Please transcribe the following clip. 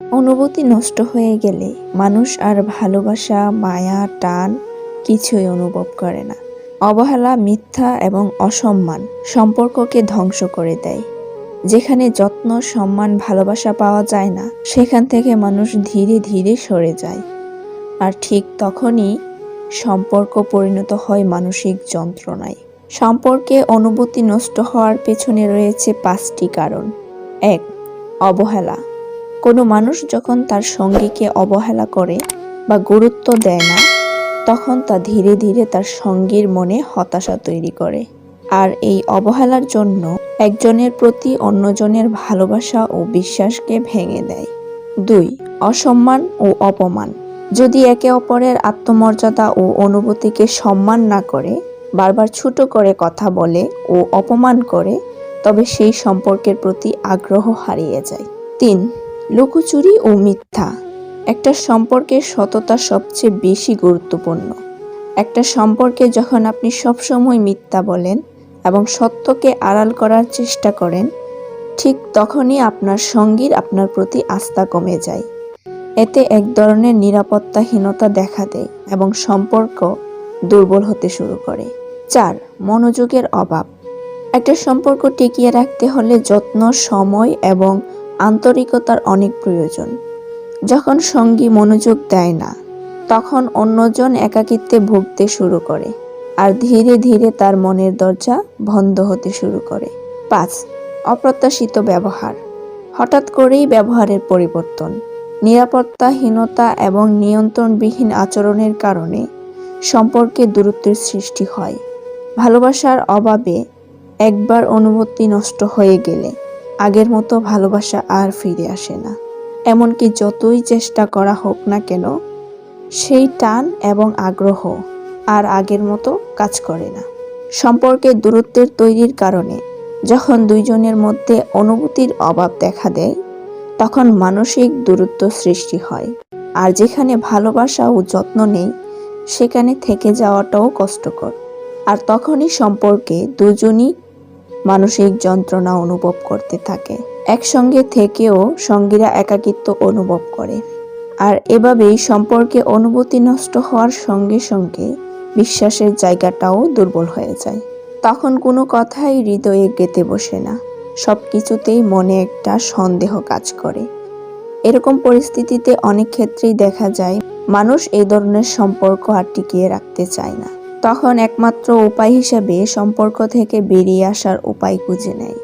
অনুভূতি নষ্ট হয়ে গেলে মানুষ আর ভালোবাসা, মায়া, টান কিছুই অনুভব করে না। অবহেলা, মিথ্যা এবং অসম্মান সম্পর্ককে ধ্বংস করে দেয়। যেখানে যত্ন, সম্মান, ভালোবাসা পাওয়া যায় না, সেখান থেকে মানুষ ধীরে ধীরে সরে যায়। আর ঠিক তখনই সম্পর্ক পরিণত হয় মানসিক যন্ত্রণায়। সম্পর্কে অনুভূতি নষ্ট হওয়ার পেছনে রয়েছে পাঁচটি কারণ। এক, অবহেলা। কোনো মানুষ যখন তার সঙ্গীকে অবহেলা করে বা গুরুত্ব দেয় না, তখন তা ধীরে ধীরে তার সঙ্গীর মনে হতাশা তৈরি করে। আর এই অবহেলার জন্য একজনের প্রতি অন্যজনের ভালোবাসা ও বিশ্বাসকে ভেঙে দেয়। দুই, অসম্মান ও অপমান। যদি একে অপরের আত্মমর্যাদা ও অনুভূতিকে সম্মান না করে, বারবার ছোট করে কথা বলে ও অপমান করে, তবে সেই সম্পর্কের প্রতি আগ্রহ হারিয়ে যায়। তিন লুকোচুরি ও মিথ্যা একটা সম্পর্কের সততা সবচেয়ে বেশি গুরুত্বপূর্ণ। একটা সম্পর্কে যখন আপনি সবসময় মিথ্যা বলেন এবং সত্যকে আড়াল করার চেষ্টা করেন, ঠিক তখনই আপনার সঙ্গীর আপনার প্রতি আস্থা কমে যায়। এতে এক ধরনের নিরাপত্তাহীনতা দেখা দেয় এবং সম্পর্ক দুর্বল হতে শুরু করে। চার, মনোযোগের অভাব। একটা সম্পর্ক টিকিয়ে রাখতে হলে যত্ন, সময় এবং আন্তরিকতার অনেক প্রয়োজন। যখন সঙ্গী মনোযোগ দেয় না, তখন অন্যজন একাকিত্বে ভুগতে শুরু করে আর ধীরে ধীরে তার মনের দরজা বন্ধ হতে শুরু করে। পাঁচ, অপ্রত্যাশিত ব্যবহার। হঠাৎ করেই ব্যবহারের পরিবর্তন। নিরাপত্তাহীনতা এবং নিয়ন্ত্রণবিহীন আচরণের কারণে সম্পর্কে দূরত্বের সৃষ্টি হয়। ভালোবাসার অভাবে একবার অনুভূতি নষ্ট হয়ে গেলে আগের মতো ভালোবাসা আর ফিরে আসে না। এমনকি যতই চেষ্টা করা হোক না কেন, সেই টান এবং আগ্রহ আর আগের মতো কাজ করে না। সম্পর্কে দূরত্বের তৈরির কারণে যখন দুইজনের মধ্যে অনুভূতির অভাব দেখা দেয়, তখন মানসিক দূরত্ব সৃষ্টি হয়। আর যেখানে ভালোবাসা ও যত্ন নেই, সেখানে থেকে যাওয়াটাও কষ্টকর। আর তখনই সম্পর্কে দুজনই মানসিক যন্ত্রণা অনুভব করতে থাকে। একসঙ্গে থেকেও সঙ্গীরা একাকিত্ব অনুভব করে। আর এভাবেই সম্পর্কে অনুভূতি নষ্ট হওয়ার সঙ্গে সঙ্গে বিশ্বাসের জায়গাটাও দুর্বল হয়ে যায়। তখন কোনো কথাই হৃদয়ে গেতে বসে না। সব কিছুতেই মনে একটা সন্দেহ কাজ করে। এরকম পরিস্থিতিতে অনেক ক্ষেত্রেই দেখা যায়, মানুষ এই ধরনের সম্পর্ক আর টিকিয়ে রাখতে চায় না। তখন একমাত্র উপায় হিসেবে সম্পর্ক থেকে বেরিয়ে আসার উপায় খুঁজে নেয়।